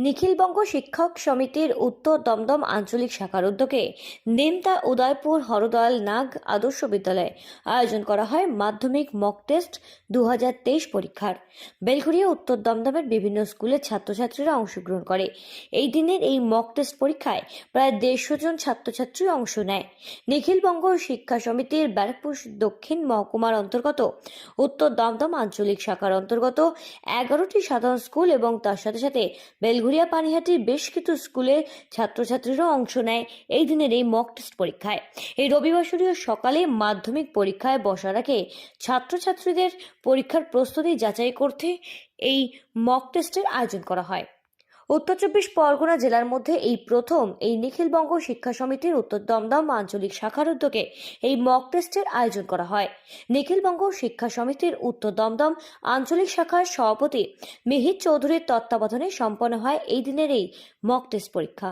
নিখিলবঙ্গ শিক্ষক সমিতির উত্তর দমদম আঞ্চলিক শাখার উদ্যোগে নেমতা উদয়পুর হরদয়াল নাগ আদর্শ বিদ্যালয়ে আয়োজন করা হয় মাধ্যমিক মক টেস্ট দু পরীক্ষার। বেলঘরিয়া উত্তর দমদমের বিভিন্ন স্কুলের ছাত্রছাত্রীরা অংশগ্রহণ করে। এই দিনের এই মক টেস্ট পরীক্ষায় প্রায় দেড়শো জন ছাত্রছাত্রী অংশ নেয়। নিখিলবঙ্গ শিক্ষা সমিতির ব্যারাকপুর দক্ষিণ মহকুমার অন্তর্গত উত্তর দমদম আঞ্চলিক শাখার অন্তর্গত এগারোটি সাধারণ স্কুল এবং তার সাথে সাথে বেলঘুরিয়া পানিহাটির বেশ কিছু স্কুলে ছাত্রছাত্রীরাও অংশ নেয় এই দিনের এই মক টেস্ট পরীক্ষায়। এই রবিবাসরীয় সকালে মাধ্যমিক পরীক্ষায় বসার আগে ছাত্রছাত্রীদের পরীক্ষার প্রস্তুতি যাচাই করতে এই মক টেস্টের আয়োজন করা হয়। উত্তর চব্বিশ পরগনা জেলার মধ্যে এই প্রথম এই নিখিলবঙ্গ শিক্ষা সমিতির উত্তর দমদম আঞ্চলিক শাখার উদ্যোগে এই মক টেস্টের আয়োজন করা হয়। নিখিলবঙ্গ শিক্ষা সমিতির উত্তর দমদম আঞ্চলিক শাখার সভাপতি মিহির চৌধুরীর তত্ত্বাবধানে সম্পন্ন হয় এই দিনের এই মক টেস্ট পরীক্ষা।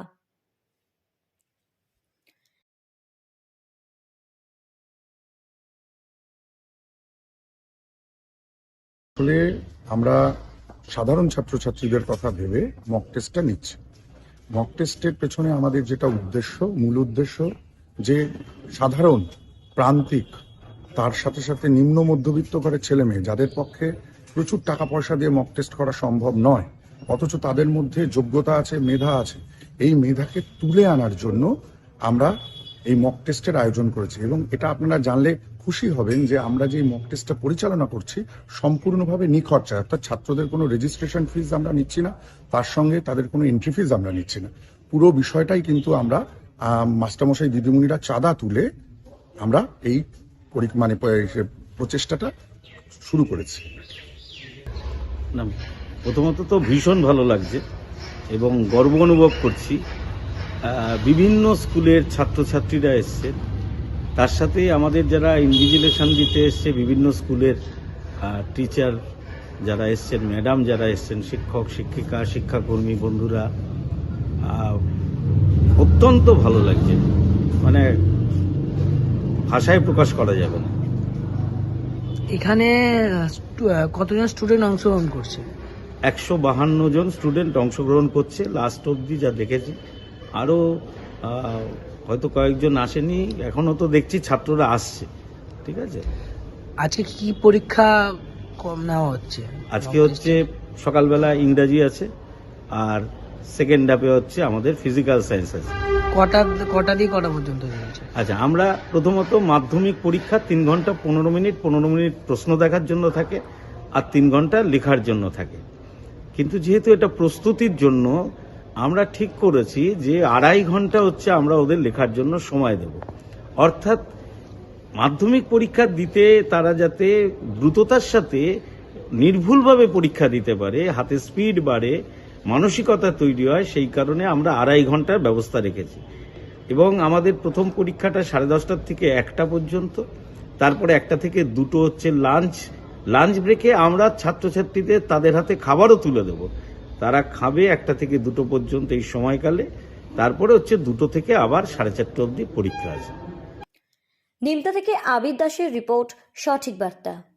আমরা সাধারণ ছাত্রছাত্রীদের কথা ভেবে মক টেস্টটা নিচ্ছে। মক টেস্টের পেছনে আমাদের যেটা উদ্দেশ্য, মূল উদ্দেশ্য, যে সাধারণ, প্রান্তিক, তার সাথে সাথে নিম্ন মধ্যবিত্ত ঘরের ছেলে মেয়ে, যাদের পক্ষে প্রচুর টাকা পয়সা দিয়ে মক টেস্ট করা সম্ভব নয়, অথচ তাদের মধ্যে যোগ্যতা আছে, মেধা আছে, এই মেধাকে তুলে আনার জন্য আমরা এই মক টেস্টের আয়োজন করেছি এবং এটা আপনারা জানলে খুশি হবেন যে আমরা যে মক টেস্টটা পরিচালনা করছি, সম্পূর্ণভাবে নিখরচা, অর্থাৎ ছাত্রদের কোনো রেজিস্ট্রেশন ফিজ আমরা নিচ্ছি না, তার সঙ্গে তাদের কোনো এন্ট্রি ফিজ আমরা নিচ্ছি না। পুরো বিষয়টাই কিন্তু আমরা মাস্টারমশাই দিদিমণিরা চাঁদা তুলে আমরা এই মানে প্রচেষ্টাটা শুরু করেছি। প্রথমত তো ভীষণ ভালো লাগছে এবং গর্ব অনুভব করছি। বিভিন্ন স্কুলের ছাত্রছাত্রীরা এসছে। তার সাথে আমাদের যারা ইনভিজিলেশন দিতে এসছে বিভিন্ন স্কুলের টিচার যারা এসছেন ম্যাডাম যারা এসছেন শিক্ষক শিক্ষিকা শিক্ষাকর্মী বন্ধুরা অত্যন্ত ভালো লাগছে। মানে ভাষায় প্রকাশ করা যাবে না। এখানে কতজন স্টুডেন্ট অংশগ্রহণ করছে? একশো বাহান্ন জন স্টুডেন্ট অংশগ্রহণ করছে। লাস্ট অবধি যা দেখেছি আরও হয়তো কয়েকজন আসেনি এখনও তো দেখছি ছাত্ররা আসছে ঠিক আছে? আজকে কি পরীক্ষা কম নেওয়া হচ্ছে? আজকে হচ্ছে সকালবেলা ইংরাজি আছে আর সেকেন্ড হাফে হচ্ছে আমাদের ফিজিক্যাল সায়েন্স আছে। কটা কটা দিয়ে কটা পর্যন্ত আচ্ছা আমরা প্রথমত মাধ্যমিক পরীক্ষা তিন ঘণ্টা পনেরো মিনিট পনেরো মিনিট প্রশ্ন দেখার জন্য থাকে আর তিন ঘণ্টা লেখার জন্য থাকে। কিন্তু যেহেতু এটা প্রস্তুতির জন্য আমরা ঠিক করেছি যে আড়াই ঘণ্টা হচ্ছে আমরা ওদের লেখার জন্য সময় দেব। অর্থাৎ মাধ্যমিক পরীক্ষা দিতে তারা যাতে দ্রুততার সাথে নির্ভুলভাবে পরীক্ষা দিতে পারে, হাতে স্পিড বাড়ে, মানসিকতা তৈরি হয়, সেই কারণে আমরা আড়াই ঘণ্টার ব্যবস্থা রেখেছি। এবং আমাদের প্রথম পরীক্ষাটা সাড়ে দশটার থেকে একটা পর্যন্ত, তারপরে একটা থেকে দুটো হচ্ছে লাঞ্চ। লাঞ্চ ব্রেকে আমরা ছাত্রছাত্রীদের তাদের হাতে খাবারও তুলে দেব। তারা খাবে একটা থেকে দুটো পর্যন্ত এই সময়কালে। তারপরে হচ্ছে দুটো থেকে আবার সাড়ে চারটে অবধি পরীক্ষা আছে। নিমতা থেকে আবির দাসের রিপোর্ট সঠিক বার্তা।